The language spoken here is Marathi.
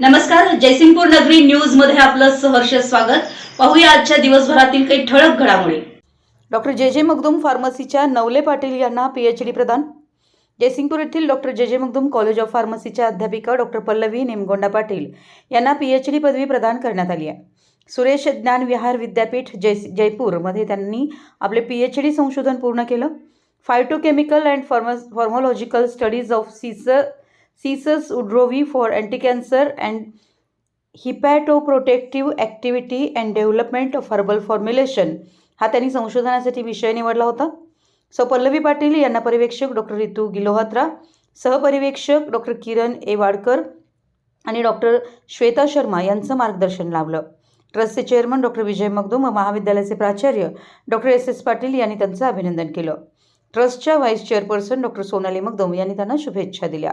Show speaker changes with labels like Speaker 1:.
Speaker 1: नमस्कार जयसिंगपूर नगरी न्यूजमध्ये आपलं सहर्ष स्वागत. पाहूया आजच्या दिवसभरातील काही ठळक घडामोडी.
Speaker 2: डॉक्टर जे जे मगदुम फार्मसीच्या नवले पाटील यांना पीएच डी प्रदान. जयसिंगपूर येथील डॉक्टर जे जे मगदुम कॉलेज ऑफ फार्मसीच्या अध्यापिका डॉक्टर पल्लवी निमगोंडा पाटील यांना पीएच डी पदवी प्रदान करण्यात आली आहे. सुरेश ज्ञान विहार विद्यापीठ जय जयपूरमध्ये त्यांनी आपले पीएच डी संशोधन पूर्ण केलं. Phytochemical and form pharmacological studies of cissus cissus woodrowii for anti cancer and hepatoprotective activity and development of herbal formulation हा त्यांनी संशोधनासाठी विषय निवडला होता. सौ पल्लवी पाटील यांना परिवेक्षक डॉक्टर रितू गिलोहात्रा सहपरिवेक्षक डॉक्टर किरण ए. वाडकर आणि डॉक्टर श्वेता शर्मा यांचं मार्गदर्शन लाभलं. ट्रस्टचे चेअरमन डॉक्टर विजय मगदूम व महाविद्यालयाचे प्राचार्य डॉक्टर एस. एस. पाटील यांनी त्यांचं अभिनंदन केलं. ट्रस्टच्या vice chairperson doctor Sonali Magdum यांनी त्यांना शुभेच्छा दिल्या.